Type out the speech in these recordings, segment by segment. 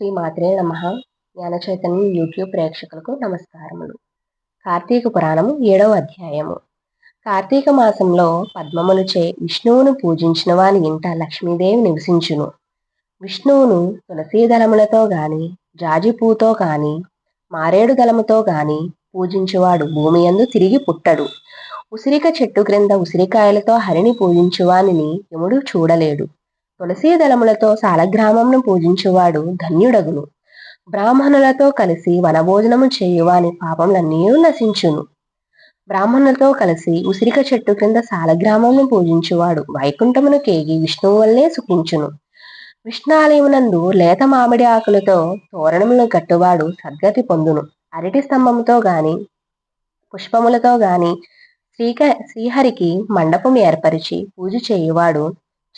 శ్రీ మాత్రే నమ. జ్ఞానచైతన్య యూట్యూబ్ ప్రేక్షకులకు నమస్కారములు. కార్తీక పురాణము ఏడవ అధ్యాయము. కార్తీక మాసంలో పద్మములచే విష్ణువును పూజించిన వాని ఇంట లక్ష్మీదేవి నివసించును. విష్ణువును తులసీదళములతో గాని జాజిపూతో కాని మారేడు దళముతో గాని పూజించువాడు భూమి యందు తిరిగి పుట్టడు. ఉసిరిక చెట్టు క్రింద ఉసిరికాయలతో హరిని పూజించువానిని యముడు చూడలేడు. తులసీ దళములతో సాలగ్రామంను పూజించువాడు ధన్యుడగును. బ్రాహ్మణులతో కలిసి వనభోజనము చేయువాని పాపములన్నీ నశించును. బ్రాహ్మణులతో కలిసి ఉసిరిక చెట్టు క్రింద సాలగ్రామంను పూజించువాడు వైకుంఠమును కేగి విష్ణువు వల్లే సుఖించును. విష్ణాలయమునందు లేత మామిడి ఆకులతో తోరణములను కట్టువాడు సద్గతి పొందును. అరటి స్తంభముతో గాని పుష్పములతో గాని శ్రీక శ్రీహరికి మండపం ఏర్పరిచి పూజ చేయువాడు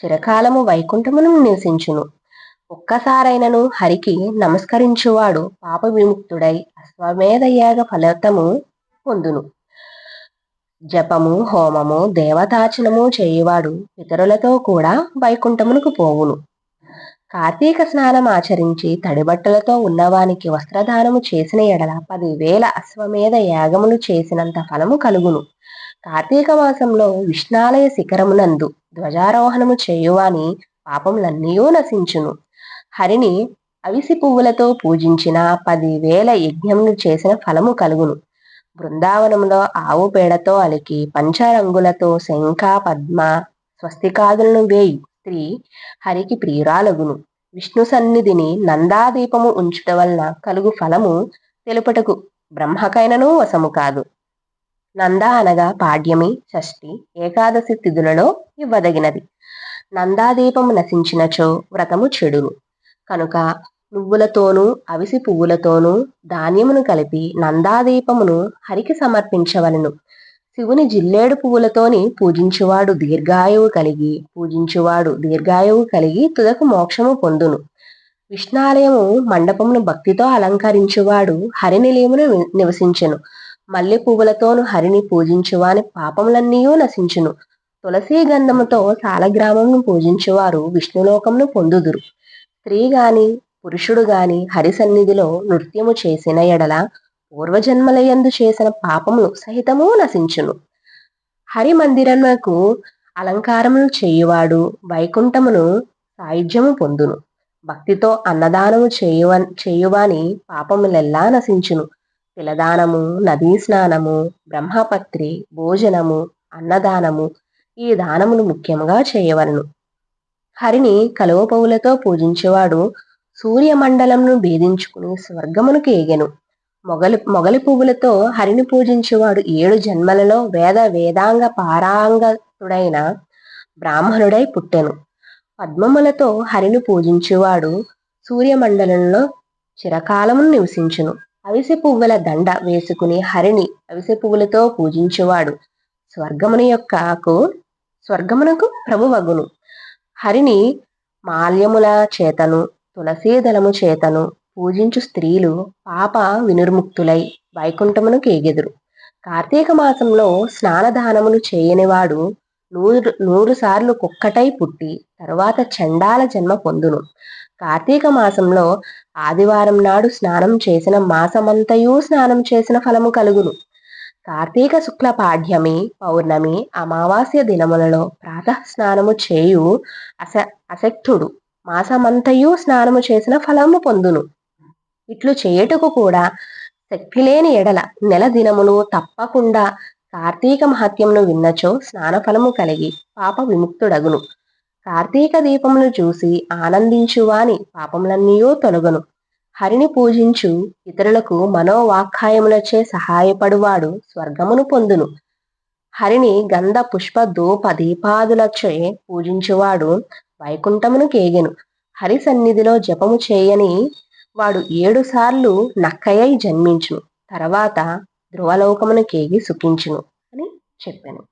చిరకాలము వైకుంఠమును నివసించును. ఒక్కసారైనను హరికి నమస్కరించువాడు పాప విముక్తుడై అశ్వమేధ యాగ ఫలితము పొందును. జపము హోమము దేవతాచనము చేయువాడు పితరులతో కూడా వైకుంఠమునకు పోవును. కార్తీక స్నానం ఆచరించి తడిబట్టలతో ఉన్నవానికి వస్త్రదానము చేసిన ఎడల పదివేల అశ్వమేధ యాగములు చేసినంత ఫలము కలుగును. కార్తీక మాసంలో విష్ణాలయ శిఖరమునందు ధ్వజారోహణము చేయువాని పాపములన్నీయూ నశించును. హరిని అవిసి పువ్వులతో పూజించిన పదివేల యజ్ఞములు చేసిన ఫలము కలుగును. బృందావనంలో ఆవు పేడతో అలికి పంచరంగులతో శంఖ పద్మ స్వస్తికాదులను వేయి స్త్రీ హరికి ప్రియురాలగును. విష్ణు సన్నిధిని నందాదీపము ఉంచుట వలన కలుగు ఫలము తెలుపటకు బ్రహ్మకైనను వశము కాదు. నంద అనగా పాడ్యమి షష్ఠి ఏకాదశి తిథులలో ఇవ్వదగినది. నందాదీపము నశించినచో వ్రతము చెడును. కనుక నువ్వులతోనూ అవిసి పువ్వులతోనూ ధాన్యమును కలిపి నందాదీపమును హరికి సమర్పించవలను. శివుని జిల్లేడు పువ్వులతోని పూజించువాడు దీర్ఘాయువు కలిగి పూజించువాడు దీర్ఘాయువు కలిగి తుదకు మోక్షము పొందును. విష్ణాలయము మండపమును భక్తితో అలంకరించువాడు హరినిలయమును నివసించెను. మల్లె పువ్వులతోను హరిని పూజించువాని పాపములన్నీయూ నశించును. తులసీ గంధముతో సాలగ్రామంను పూజించువారు విష్ణులోకమును పొందుదురు. స్త్రీ గాని పురుషుడు గాని హరి సన్నిధిలో నృత్యము చేసిన ఎడల పూర్వజన్మలయందు చేసిన పాపములు సహితము నశించును. హరి మందిరమునకు అలంకారములు చేయువాడు వైకుంఠమును సాయుధ్యము పొందును. భక్తితో అన్నదానము చేయువ చేయువాని పాపములెల్లా నశించును. తిలదానము నదీ స్నానము బ్రహ్మపత్రి భోజనము అన్నదానము ఈ దానములు ముఖ్యంగా చేయవలను. హరిని కలువపౌలతో పూజించేవాడు సూర్యమండలంను భేదించుకుని స్వర్గమునకు ఏగెను. మొగలి మొగలి పువ్వులతో హరిని పూజించేవాడు ఏడు జన్మలలో వేద వేదాంగ పారాంగతుడైన బ్రాహ్మణుడై పుట్టెను. పద్మములతో హరిని పూజించేవాడు సూర్యమండలంలో చిరకాలమును నివసించును. అవిసె పువ్వుల దండ వేసుకుని హరిని అవిసె పువ్వులతో పూజించువాడు. స్వర్గముని యొక్కకు స్వర్గమునకు ప్రభువగును. హరిని మాల్యముల చేతను తులసీదళము చేతను పూజించు స్త్రీలు పాప వినుర్ముక్తులై వైకుంఠమునకు ఎగెదురు కార్తీక మాసంలో స్నానదానములు చేయనివాడు నూరు నూరు సార్లు కుక్కటై పుట్టి తరువాత చండాల జన్మ పొందును. కార్తీక మాసంలో ఆదివారం నాడు స్నానం చేసిన మాసమంతయు స్నానం చేసిన ఫలము కలుగును. కార్తీక శుక్ల పాఠ్యమి పౌర్ణమి అమావాస్య దినములలో ప్రాతః స్నానము చేయు అస అసక్తుడు మాసమంతయు స్నానము చేసిన ఫలము పొందును. ఇట్లు చేయుటకు కూడా శక్తి లేని ఎడల నెల దినములు తప్పకుండా కార్తీక మహత్యమును విన్నచో స్నానఫలము కలిగి పాప విముక్తుడగును. కార్తీక దీపమును చూసి ఆనందించువాని పాపములన్నీయో తొలగను. హరిని పూజించు ఇతరులకు మనోవాఖ్యాయములచే సహాయపడువాడు స్వర్గమును పొందును. హరిని గంధ పుష్ప ధూప దీపాదులచే పూజించువాడు వైకుంఠమును కేగెను. హరి సన్నిధిలో జపము చేయని వాడు ఏడు సార్లు నక్కయ్యై జన్మించును. తర్వాత ధ్రువలోకమును కేగి సుఖించును అని చెప్పాను.